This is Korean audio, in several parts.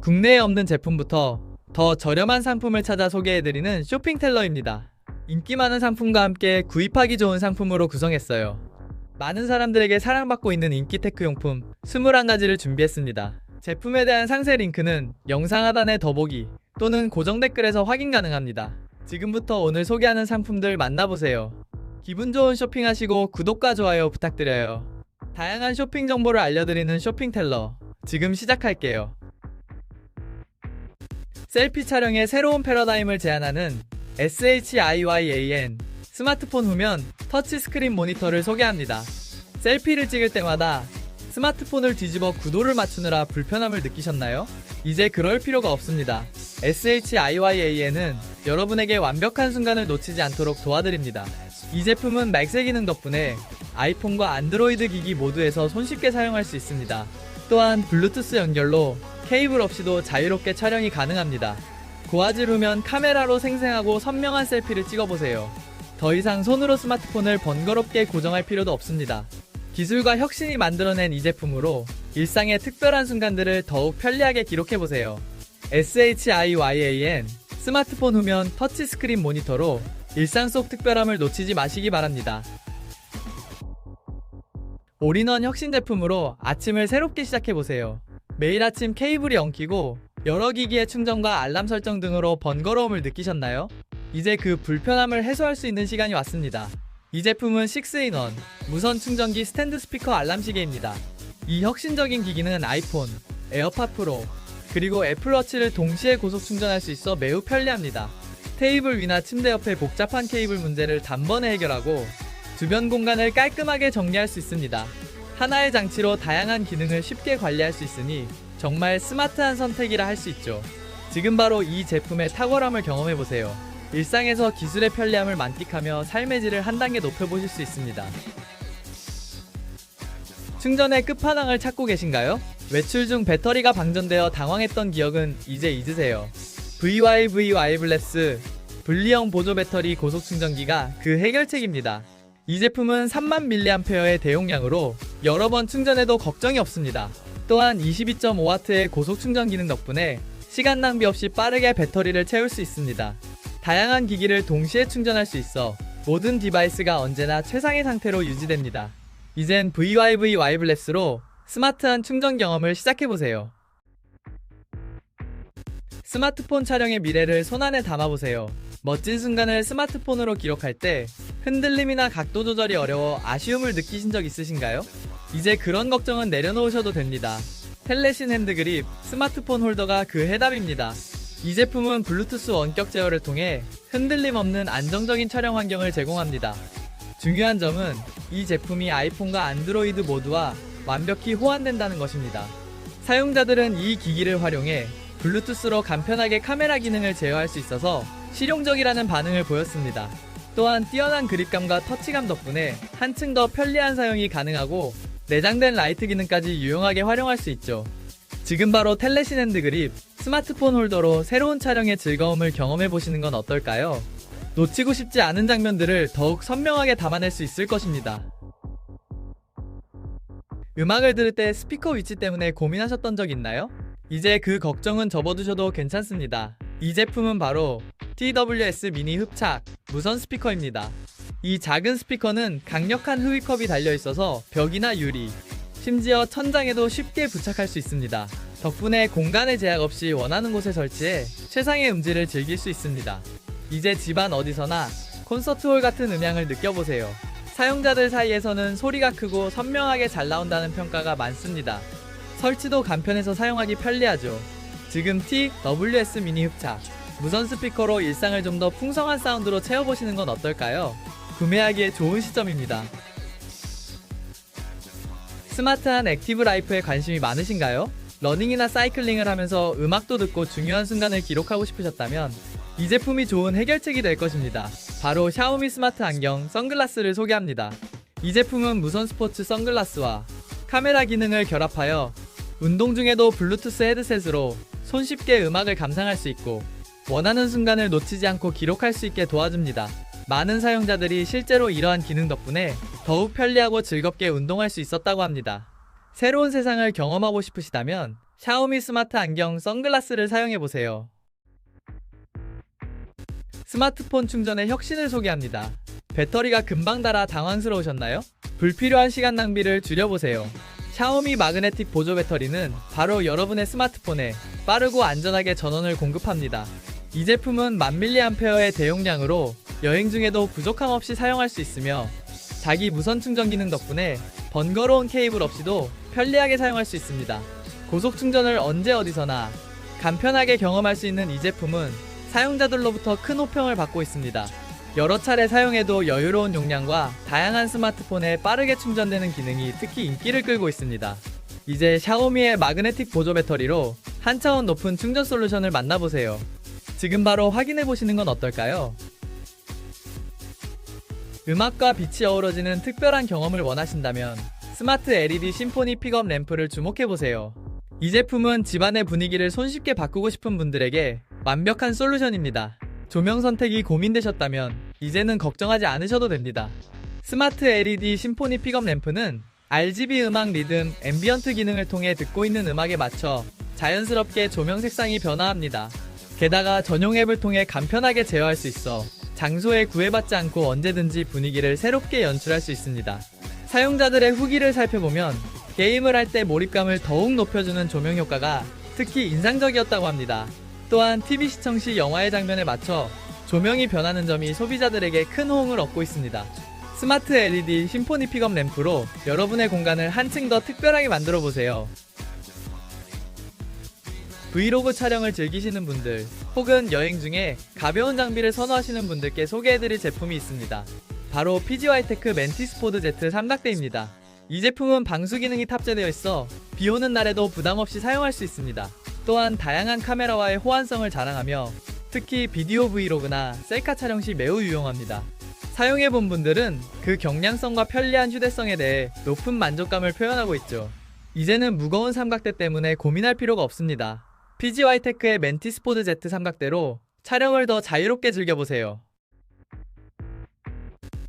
국내에 없는 제품부터 더 저렴한 상품을 찾아 소개해드리는 쇼핑 텔러입니다. 인기 많은 상품과 함께 구입하기 좋은 상품으로 구성했어요. 많은 사람들에게 사랑받고 있는 인기 테크용품 21가지를 준비했습니다. 제품에 대한 상세 링크는 영상 하단의 더보기 또는 고정 댓글에서 확인 가능합니다. 지금부터 오늘 소개하는 상품들 만나보세요. 기분 좋은 쇼핑하시고 구독과 좋아요 부탁드려요. 다양한 쇼핑 정보를 알려드리는 쇼핑텔러 지금 시작할게요. 셀피 촬영의 새로운 패러다임을 제안하는 SHIYAN 스마트폰 후면 터치스크린 모니터를 소개합니다. 셀피를 찍을 때마다 스마트폰을 뒤집어 구도를 맞추느라 불편함을 느끼셨나요? 이제 그럴 필요가 없습니다. SHIYAN은 여러분에게 완벽한 순간을 놓치지 않도록 도와드립니다. 이 제품은 맥세 기능 덕분에 아이폰과 안드로이드 기기 모두에서 손쉽게 사용할 수 있습니다. 또한 블루투스 연결로 케이블 없이도 자유롭게 촬영이 가능합니다. 고화질 후면 카메라로 생생하고 선명한 셀피를 찍어보세요. 더 이상 손으로 스마트폰을 번거롭게 고정할 필요도 없습니다. 기술과 혁신이 만들어낸 이 제품으로 일상의 특별한 순간들을 더욱 편리하게 기록해보세요. SHIYAN 스마트폰 후면 터치스크린 모니터로 일상 속 특별함을 놓치지 마시기 바랍니다. 올인원 혁신 제품으로 아침을 새롭게 시작해보세요. 매일 아침 케이블이 엉키고 여러 기기의 충전과 알람 설정 등으로 번거로움을 느끼셨나요? 이제 그 불편함을 해소할 수 있는 시간이 왔습니다. 이 제품은 6in1 무선 충전기 스탠드 스피커 알람 시계입니다. 이 혁신적인 기기는 아이폰, 에어팟 프로, 그리고 애플워치를 동시에 고속 충전할 수 있어 매우 편리합니다. 테이블 위나 침대 옆의 복잡한 케이블 문제를 단번에 해결하고 주변 공간을 깔끔하게 정리할 수 있습니다. 하나의 장치로 다양한 기능을 쉽게 관리할 수 있으니 정말 스마트한 선택이라 할 수 있죠. 지금 바로 이 제품의 탁월함을 경험해 보세요. 일상에서 기술의 편리함을 만끽하며 삶의 질을 한 단계 높여보실 수 있습니다. 충전의 끝판왕을 찾고 계신가요? 외출 중 배터리가 방전되어 당황했던 기억은 이제 잊으세요. VYV 와이블레스 분리형 보조 배터리 고속 충전기가 그 해결책입니다. 이 제품은 3만 mAh의 대용량으로 여러 번 충전해도 걱정이 없습니다. 또한 22.5W의 고속 충전 기능 덕분에 시간 낭비 없이 빠르게 배터리를 채울 수 있습니다. 다양한 기기를 동시에 충전할 수 있어 모든 디바이스가 언제나 최상의 상태로 유지됩니다. 이젠 VYV 와이블레스로 스마트한 충전 경험을 시작해보세요. 스마트폰 촬영의 미래를 손안에 담아보세요. 멋진 순간을 스마트폰으로 기록할 때 흔들림이나 각도 조절이 어려워 아쉬움을 느끼신 적 있으신가요? 이제 그런 걱정은 내려놓으셔도 됩니다. 텔레신 핸드그립 스마트폰 홀더가 그 해답입니다. 이 제품은 블루투스 원격 제어를 통해 흔들림 없는 안정적인 촬영 환경을 제공합니다. 중요한 점은 이 제품이 아이폰과 안드로이드 모두와 완벽히 호환된다는 것입니다. 사용자들은 이 기기를 활용해 블루투스로 간편하게 카메라 기능을 제어할 수 있어서 실용적이라는 반응을 보였습니다. 또한 뛰어난 그립감과 터치감 덕분에 한층 더 편리한 사용이 가능하고 내장된 라이트 기능까지 유용하게 활용할 수 있죠. 지금 바로 텔레신 핸드 그립 스마트폰 홀더로 새로운 촬영의 즐거움을 경험해 보시는 건 어떨까요? 놓치고 싶지 않은 장면들을 더욱 선명하게 담아낼 수 있을 것입니다. 음악을 들을 때 스피커 위치 때문에 고민하셨던 적 있나요? 이제 그 걱정은 접어두셔도 괜찮습니다. 이 제품은 바로 TWS 미니 흡착 무선 스피커입니다. 이 작은 스피커는 강력한 흡입컵이 달려 있어서 벽이나 유리, 심지어 천장에도 쉽게 부착할 수 있습니다. 덕분에 공간의 제약 없이 원하는 곳에 설치해 최상의 음질을 즐길 수 있습니다. 이제 집안 어디서나 콘서트홀 같은 음향을 느껴보세요. 사용자들 사이에서는 소리가 크고 선명하게 잘 나온다는 평가가 많습니다. 설치도 간편해서 사용하기 편리하죠. 지금 TWS 미니 흡착 무선 스피커로 일상을 좀 더 풍성한 사운드로 채워보시는 건 어떨까요? 구매하기에 좋은 시점입니다. 스마트한 액티브 라이프에 관심이 많으신가요? 러닝이나 사이클링을 하면서 음악도 듣고 중요한 순간을 기록하고 싶으셨다면 이 제품이 좋은 해결책이 될 것입니다. 바로 샤오미 스마트 안경 선글라스를 소개합니다. 이 제품은 무선 스포츠 선글라스와 카메라 기능을 결합하여 운동 중에도 블루투스 헤드셋으로 손쉽게 음악을 감상할 수 있고 원하는 순간을 놓치지 않고 기록할 수 있게 도와줍니다. 많은 사용자들이 실제로 이러한 기능 덕분에 더욱 편리하고 즐겁게 운동할 수 있었다고 합니다. 새로운 세상을 경험하고 싶으시다면 샤오미 스마트 안경 선글라스를 사용해보세요. 스마트폰 충전의 혁신을 소개합니다. 배터리가 금방 닳아 당황스러우셨나요? 불필요한 시간 낭비를 줄여보세요. 샤오미 마그네틱 보조 배터리는 바로 여러분의 스마트폰에 빠르고 안전하게 전원을 공급합니다. 이 제품은 1000mAh의 대용량으로 여행 중에도 부족함 없이 사용할 수 있으며 자기 무선 충전 기능 덕분에 번거로운 케이블 없이도 편리하게 사용할 수 있습니다. 고속 충전을 언제 어디서나 간편하게 경험할 수 있는 이 제품은 사용자들로부터 큰 호평을 받고 있습니다. 여러 차례 사용해도 여유로운 용량과 다양한 스마트폰에 빠르게 충전되는 기능이 특히 인기를 끌고 있습니다. 이제 샤오미의 마그네틱 보조 배터리로 한 차원 높은 충전 솔루션을 만나보세요. 지금 바로 확인해 보시는 건 어떨까요? 음악과 빛이 어우러지는 특별한 경험을 원하신다면 스마트 LED 심포니 픽업 램프를 주목해 보세요. 이 제품은 집안의 분위기를 손쉽게 바꾸고 싶은 분들에게 완벽한 솔루션입니다. 조명 선택이 고민되셨다면 이제는 걱정하지 않으셔도 됩니다. 스마트 LED 심포니 픽업 램프는 RGB 음악 리듬, 앰비언트 기능을 통해 듣고 있는 음악에 맞춰 자연스럽게 조명 색상이 변화합니다. 게다가 전용 앱을 통해 간편하게 제어할 수 있어 장소에 구애받지 않고 언제든지 분위기를 새롭게 연출할 수 있습니다. 사용자들의 후기를 살펴보면 게임을 할 때 몰입감을 더욱 높여주는 조명 효과가 특히 인상적이었다고 합니다. 또한 TV 시청 시 영화의 장면에 맞춰 조명이 변하는 점이 소비자들에게 큰 호응을 얻고 있습니다. 스마트 LED 심포니 픽업 램프로 여러분의 공간을 한층 더 특별하게 만들어 보세요. 브이로그 촬영을 즐기시는 분들 혹은 여행 중에 가벼운 장비를 선호하시는 분들께 소개해드릴 제품이 있습니다. 바로 PGY테크 멘티스포드 Z 삼각대입니다. 이 제품은 방수 기능이 탑재되어 있어 비 오는 날에도 부담 없이 사용할 수 있습니다. 또한 다양한 카메라와의 호환성을 자랑하며 특히 비디오 브이로그나 셀카 촬영 시 매우 유용합니다. 사용해본 분들은 그 경량성과 편리한 휴대성에 대해 높은 만족감을 표현하고 있죠. 이제는 무거운 삼각대 때문에 고민할 필요가 없습니다. PGY테크의 멘티스포드 Z 삼각대로 촬영을 더 자유롭게 즐겨보세요.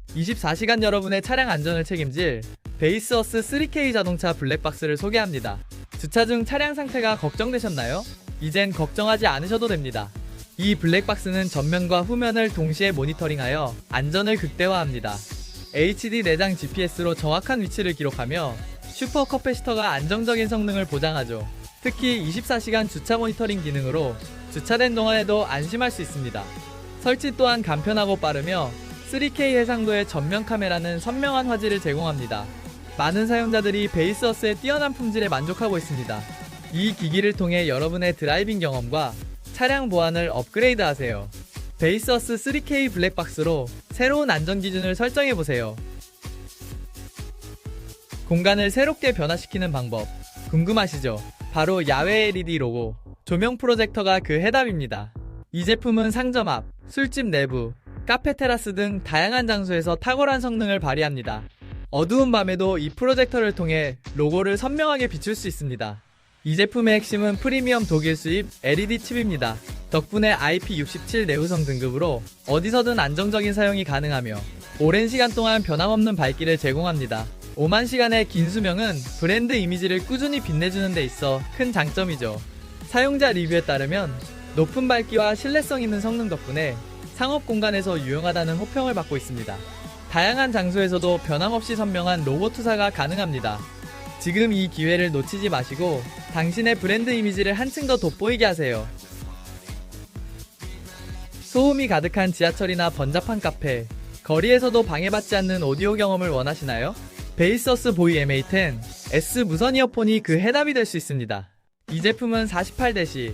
24시간 여러분의 차량 안전을 책임질 베이스어스 3K 자동차 블랙박스를 소개합니다. 주차 중 차량 상태가 걱정되셨나요? 이젠 걱정하지 않으셔도 됩니다. 이 블랙박스는 전면과 후면을 동시에 모니터링하여 안전을 극대화합니다. HD 내장 GPS로 정확한 위치를 기록하며 슈퍼 커패시터가 안정적인 성능을 보장하죠. 특히 24시간 주차 모니터링 기능으로 주차된 동안에도 안심할 수 있습니다. 설치 또한 간편하고 빠르며 3K 해상도의 전면 카메라는 선명한 화질을 제공합니다. 많은 사용자들이 베이스어스의 뛰어난 품질에 만족하고 있습니다. 이 기기를 통해 여러분의 드라이빙 경험과 차량 보안을 업그레이드 하세요. 베이스어스 3K 블랙박스로 새로운 안전 기준을 설정해 보세요. 공간을 새롭게 변화시키는 방법 궁금하시죠? 바로 야외 LED 로고, 조명 프로젝터가 그 해답입니다. 이 제품은 상점 앞, 술집 내부, 카페 테라스 등 다양한 장소에서 탁월한 성능을 발휘합니다. 어두운 밤에도 이 프로젝터를 통해 로고를 선명하게 비출 수 있습니다. 이 제품의 핵심은 프리미엄 독일 수입 LED 칩입니다. 덕분에 IP67 내구성 등급으로 어디서든 안정적인 사용이 가능하며 오랜 시간 동안 변함없는 밝기를 제공합니다. 5만 시간의 긴 수명은 브랜드 이미지를 꾸준히 빛내주는 데 있어 큰 장점이죠. 사용자 리뷰에 따르면 높은 밝기와 신뢰성 있는 성능 덕분에 상업 공간에서 유용하다는 호평을 받고 있습니다. 다양한 장소에서도 변함없이 선명한 로고 투사가 가능합니다. 지금 이 기회를 놓치지 마시고 당신의 브랜드 이미지를 한층 더 돋보이게 하세요. 소음이 가득한 지하철이나 번잡한 카페, 거리에서도 방해받지 않는 오디오 경험을 원하시나요? 베이서스 보이 MA10 S 무선 이어폰이 그 해답이 될 수 있습니다. 이 제품은 48대시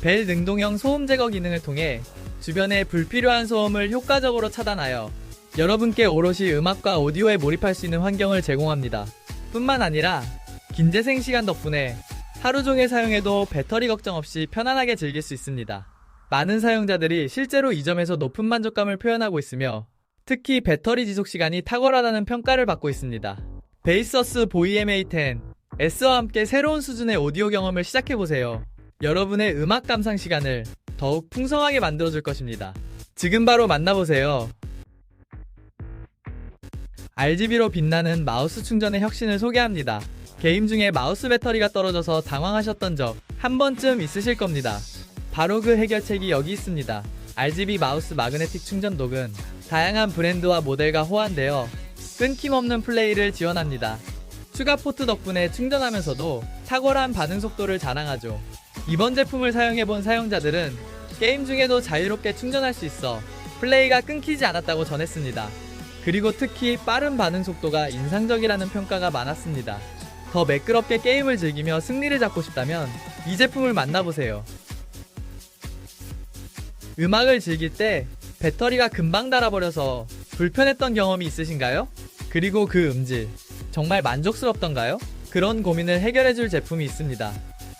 벨 능동형 소음 제거 기능을 통해 주변의 불필요한 소음을 효과적으로 차단하여 여러분께 오롯이 음악과 오디오에 몰입할 수 있는 환경을 제공합니다. 뿐만 아니라 긴 재생 시간 덕분에 하루 종일 사용해도 배터리 걱정 없이 편안하게 즐길 수 있습니다. 많은 사용자들이 실제로 이 점에서 높은 만족감을 표현하고 있으며 특히 배터리 지속 시간이 탁월하다는 평가를 받고 있습니다. 베이서스 보이 MA10 S와 함께 새로운 수준의 오디오 경험을 시작해보세요. 여러분의 음악 감상 시간을 더욱 풍성하게 만들어줄 것입니다. 지금 바로 만나보세요. RGB로 빛나는 마우스 충전의 혁신을 소개합니다. 게임 중에 마우스 배터리가 떨어져서 당황하셨던 적 한 번쯤 있으실 겁니다. 바로 그 해결책이 여기 있습니다. RGB 마우스 마그네틱 충전 독은 다양한 브랜드와 모델과 호환되어 끊김없는 플레이를 지원합니다. 추가 포트 덕분에 충전하면서도 탁월한 반응 속도를 자랑하죠. 이번 제품을 사용해본 사용자들은 게임 중에도 자유롭게 충전할 수 있어 플레이가 끊기지 않았다고 전했습니다. 그리고 특히 빠른 반응 속도가 인상적이라는 평가가 많았습니다. 더 매끄럽게 게임을 즐기며 승리를 잡고 싶다면 이 제품을 만나보세요. 음악을 즐길 때 배터리가 금방 닳아버려서 불편했던 경험이 있으신가요? 그리고 그 음질, 정말 만족스럽던가요? 그런 고민을 해결해줄 제품이 있습니다.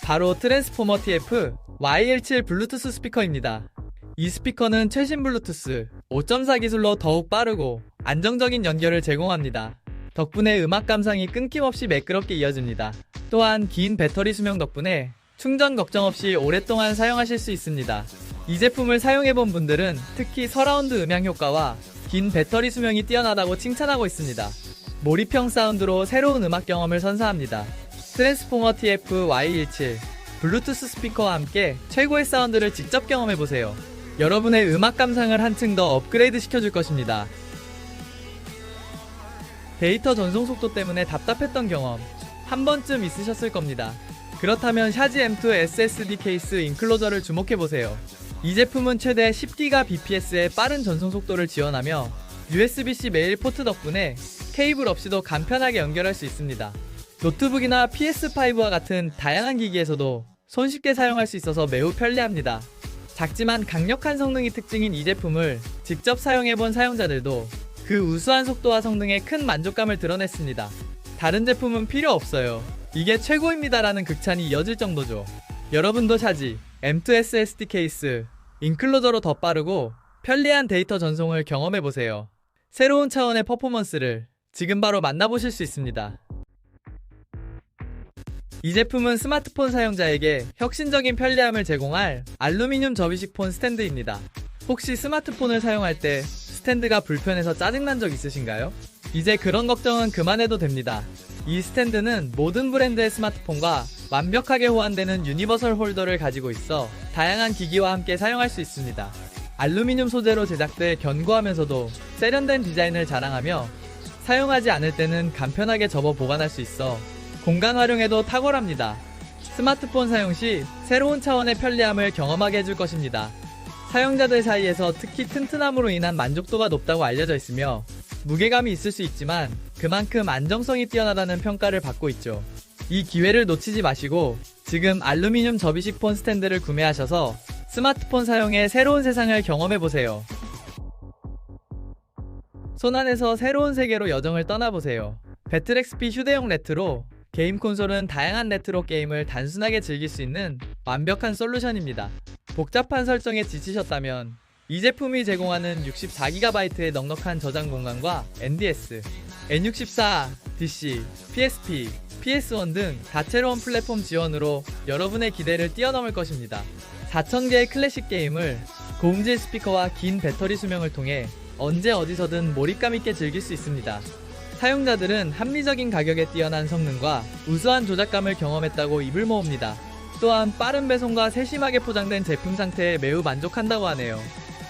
바로 트랜스포머 TF Y17 블루투스 스피커입니다. 이 스피커는 최신 블루투스 5.4 기술로 더욱 빠르고 안정적인 연결을 제공합니다. 덕분에 음악 감상이 끊김없이 매끄럽게 이어집니다. 또한 긴 배터리 수명 덕분에 충전 걱정 없이 오랫동안 사용하실 수 있습니다. 이 제품을 사용해본 분들은 특히 서라운드 음향 효과와 긴 배터리 수명이 뛰어나다고 칭찬하고 있습니다. 몰입형 사운드로 새로운 음악 경험을 선사합니다. 트랜스포머 TF Y17 블루투스 스피커와 함께 최고의 사운드를 직접 경험해보세요. 여러분의 음악 감상을 한층 더 업그레이드 시켜줄 것입니다. 데이터 전송 속도 때문에 답답했던 경험 한 번쯤 있으셨을 겁니다. 그렇다면 샤지 M2 SSD 케이스 인클로저를 주목해보세요. 이 제품은 최대 10기가 bps의 빠른 전송 속도를 지원하며 USB-C 메일 포트 덕분에 케이블 없이도 간편하게 연결할 수 있습니다. 노트북이나 PS5와 같은 다양한 기기에서도 손쉽게 사용할 수 있어서 매우 편리합니다. 작지만 강력한 성능이 특징인 이 제품을 직접 사용해본 사용자들도 그 우수한 속도와 성능에 큰 만족감을 드러냈습니다. 다른 제품은 필요 없어요. 이게 최고입니다라는 극찬이 이어질 정도죠. 여러분도 샤지 M2 SSD 케이스 인클로저로 더 빠르고 편리한 데이터 전송을 경험해보세요. 새로운 차원의 퍼포먼스를 지금 바로 만나보실 수 있습니다. 이 제품은 스마트폰 사용자에게 혁신적인 편리함을 제공할 알루미늄 접이식 폰 스탠드입니다. 혹시 스마트폰을 사용할 때 스탠드가 불편해서 짜증난 적 있으신가요? 이제 그런 걱정은 그만해도 됩니다. 이 스탠드는 모든 브랜드의 스마트폰과 완벽하게 호환되는 유니버설 홀더를 가지고 있어 다양한 기기와 함께 사용할 수 있습니다. 알루미늄 소재로 제작돼 견고하면서도 세련된 디자인을 자랑하며 사용하지 않을 때는 간편하게 접어 보관할 수 있어 공간 활용에도 탁월합니다. 스마트폰 사용 시 새로운 차원의 편리함을 경험하게 해줄 것입니다. 사용자들 사이에서 특히 튼튼함으로 인한 만족도가 높다고 알려져 있으며 무게감이 있을 수 있지만 그만큼 안정성이 뛰어나다는 평가를 받고 있죠. 이 기회를 놓치지 마시고 지금 알루미늄 접이식 폰 스탠드를 구매하셔서 스마트폰 사용의 새로운 세상을 경험해보세요. 손안에서 새로운 세계로 여정을 떠나보세요. 배틀XP 휴대용 레트로 게임 콘솔은 다양한 레트로 게임을 단순하게 즐길 수 있는 완벽한 솔루션입니다. 복잡한 설정에 지치셨다면 이 제품이 제공하는 64GB의 넉넉한 저장 공간과 NDS, N64, DC, PSP, PS1 등 다채로운 플랫폼 지원으로 여러분의 기대를 뛰어넘을 것입니다. 4,000개의 클래식 게임을 고음질 스피커와 긴 배터리 수명을 통해 언제 어디서든 몰입감 있게 즐길 수 있습니다. 사용자들은 합리적인 가격에 뛰어난 성능과 우수한 조작감을 경험했다고 입을 모읍니다. 또한 빠른 배송과 세심하게 포장된 제품 상태에 매우 만족한다고 하네요.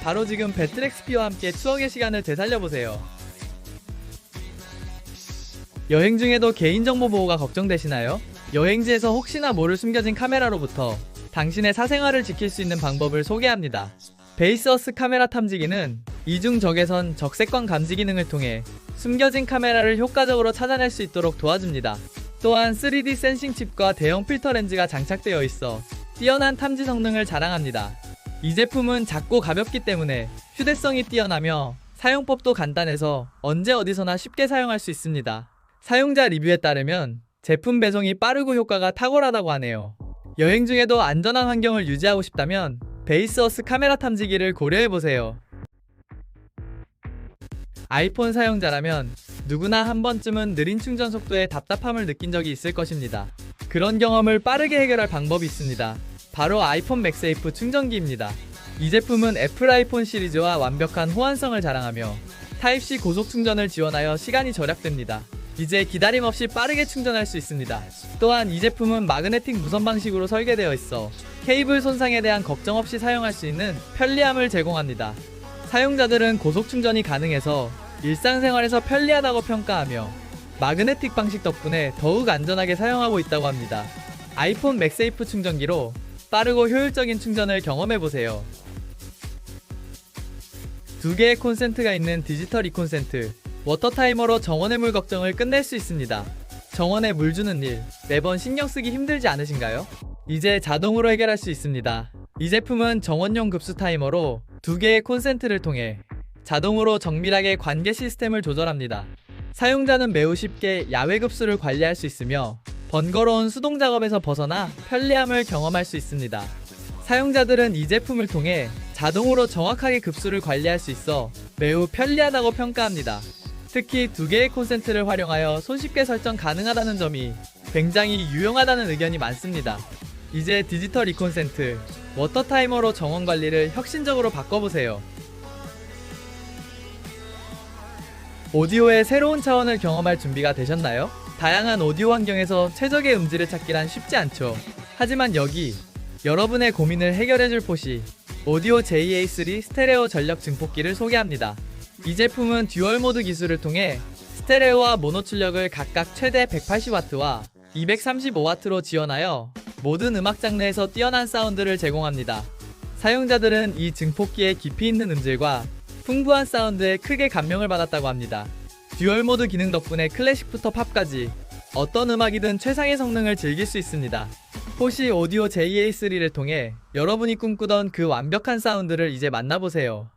바로 지금 배틀XP와 함께 추억의 시간을 되살려보세요. 여행 중에도 개인정보 보호가 걱정되시나요? 여행지에서 혹시나 모를 숨겨진 카메라로부터 당신의 사생활을 지킬 수 있는 방법을 소개합니다. 베이스어스 카메라 탐지기는 이중 적외선 적색광 감지 기능을 통해 숨겨진 카메라를 효과적으로 찾아낼 수 있도록 도와줍니다. 또한 3D 센싱 칩과 대형 필터 렌즈가 장착되어 있어 뛰어난 탐지 성능을 자랑합니다. 이 제품은 작고 가볍기 때문에 휴대성이 뛰어나며 사용법도 간단해서 언제 어디서나 쉽게 사용할 수 있습니다. 사용자 리뷰에 따르면 제품 배송이 빠르고 효과가 탁월하다고 하네요. 여행 중에도 안전한 환경을 유지하고 싶다면 베이스어스 카메라 탐지기를 고려해보세요. 아이폰 사용자라면 누구나 한 번쯤은 느린 충전 속도에 답답함을 느낀 적이 있을 것입니다. 그런 경험을 빠르게 해결할 방법이 있습니다. 바로 아이폰 맥세이프 충전기입니다. 이 제품은 애플 아이폰 시리즈와 완벽한 호환성을 자랑하며 타입C 고속 충전을 지원하여 시간이 절약됩니다. 이제 기다림 없이 빠르게 충전할 수 있습니다. 또한 이 제품은 마그네틱 무선 방식으로 설계되어 있어 케이블 손상에 대한 걱정 없이 사용할 수 있는 편리함을 제공합니다. 사용자들은 고속 충전이 가능해서 일상생활에서 편리하다고 평가하며 마그네틱 방식 덕분에 더욱 안전하게 사용하고 있다고 합니다. 아이폰 맥세이프 충전기로 빠르고 효율적인 충전을 경험해 보세요. 두 개의 콘센트가 있는 디지털 이콘센트 워터 타이머로 정원의 물 걱정을 끝낼 수 있습니다. 정원에 물 주는 일 매번 신경 쓰기 힘들지 않으신가요? 이제 자동으로 해결할 수 있습니다. 이 제품은 정원용 급수 타이머로 두 개의 콘센트를 통해 자동으로 정밀하게 관계 시스템을 조절합니다. 사용자는 매우 쉽게 야외 급수를 관리할 수 있으며 번거로운 수동 작업에서 벗어나 편리함을 경험할 수 있습니다. 사용자들은 이 제품을 통해 자동으로 정확하게 급수를 관리할 수 있어 매우 편리하다고 평가합니다. 특히 두 개의 콘센트를 활용하여 손쉽게 설정 가능하다는 점이 굉장히 유용하다는 의견이 많습니다. 이제 디지털 이콘센트, 워터 타이머로 정원 관리를 혁신적으로 바꿔보세요. 오디오의 새로운 차원을 경험할 준비가 되셨나요? 다양한 오디오 환경에서 최적의 음질을 찾기란 쉽지 않죠. 하지만 여기 여러분의 고민을 해결해줄 곳이 오디오 JA3 스테레오 전력 증폭기를 소개합니다. 이 제품은 듀얼 모드 기술을 통해 스테레오와 모노 출력을 각각 최대 180W와 235W로 지원하여 모든 음악 장르에서 뛰어난 사운드를 제공합니다. 사용자들은 이 증폭기의 깊이 있는 음질과 풍부한 사운드에 크게 감명을 받았다고 합니다. 듀얼 모드 기능 덕분에 클래식부터 팝까지 어떤 음악이든 최상의 성능을 즐길 수 있습니다. 포시 오디오 JA3를 통해 여러분이 꿈꾸던 그 완벽한 사운드를 이제 만나보세요.